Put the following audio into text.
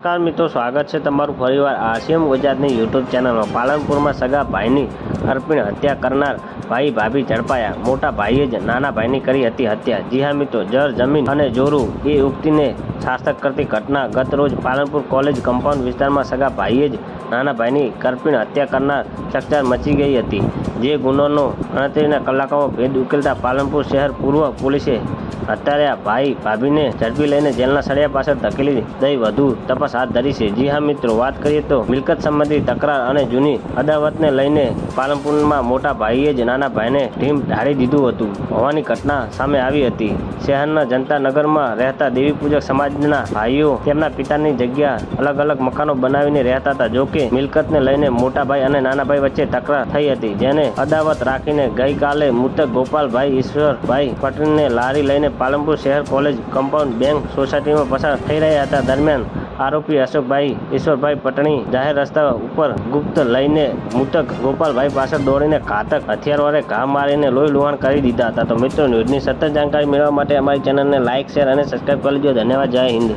નમસ્કાર મિત્રો, સ્વાગત છે તમારું ફરીવાર આસિયમ ગુજરાતની યુટ્યુબ ચેનલમાં. પાલનપુરમાં સગા ભાઈની અર્પણ હત્યા કરનાર ભાઈ ભાભી ઝડપાયા. મોટા ભાઈએ જ નાના ભાઈની કરી હતી હત્યા. જી હા મિત્રો જર જમીન અને જોરું એ ઉક્તિને શાસક કરતી ઘટના. ગત રોજ પાલનપુર કોલેજ કમ્પાઉન્ડ વિસ્તારમાં સગા ભાઈએ જ નાના ભાઈની કરપીણ હત્યા કરનાર ચકચાર મચી ગઈ હતી. જે ગુનોનો ગણતરીના કલાકોમાં ભેદ ઉકેલતા પાલનપુર શહેર પૂર્વ પોલીસે અત્યારે ભાઈ ભાભીને ઝડપી લઈને જેલના સળિયા પાછળ ધકેલી દઈ વધુ તપાસ હાથ ધરી છે. જી હા મિત્રો, વાત કરીએ તો મિલકત સંબંધી તકરાર અને જૂની અદાવતને લઈને પાલનપુરમાં મોટા ભાઈએ જ નાના ભાઈને ટીમ ઢાળી દીધું હતું. હોવાની ઘટના સામે આવી હતી. શહેરના જનતા નગરમાં રહેતા દેવી પૂજક સમાજના ભાઈઓ તેમના પિતાની જગ્યા અલગ અલગ મકાનો બનાવીને રહેતા હતા, જો કે મિલકતને લઈને મોટા ભાઈ અને નાના ભાઈ વચ્ચે તકરાર થઈ હતી, જેને અદાવત રાખીને ગઈકાલે મૃતક ગોપાલભાઈ ઈશ્વરભાઈ પટેલને લારી લઈને પાલનપુર શહેર કોલેજ કમ્પાઉન્ડ બેંક સોસાયટીમાં પસાર થઈ રહ્યા હતા. દરમિયાન આરોપી અશોકભાઈ ઈશ્વરભાઈ પટણી જાહેર રસ્તા ઉપર ગુપ્ત લઈને મૃતક ગોપાલભાઈ પાછળ દોડીને ઘાતક હથિયાર વડે ઘા મારીને લોહી લુહાણ કરી દીધા હતા. તો મિત્રો, ન્યૂઝની સતત જાણકારી મેળવવા માટે અમારી ચેનલને લાઇક, શેર અને સબસ્ક્રાઈબ કરી લેજો ધન્યવાદ. જય હિન્દ.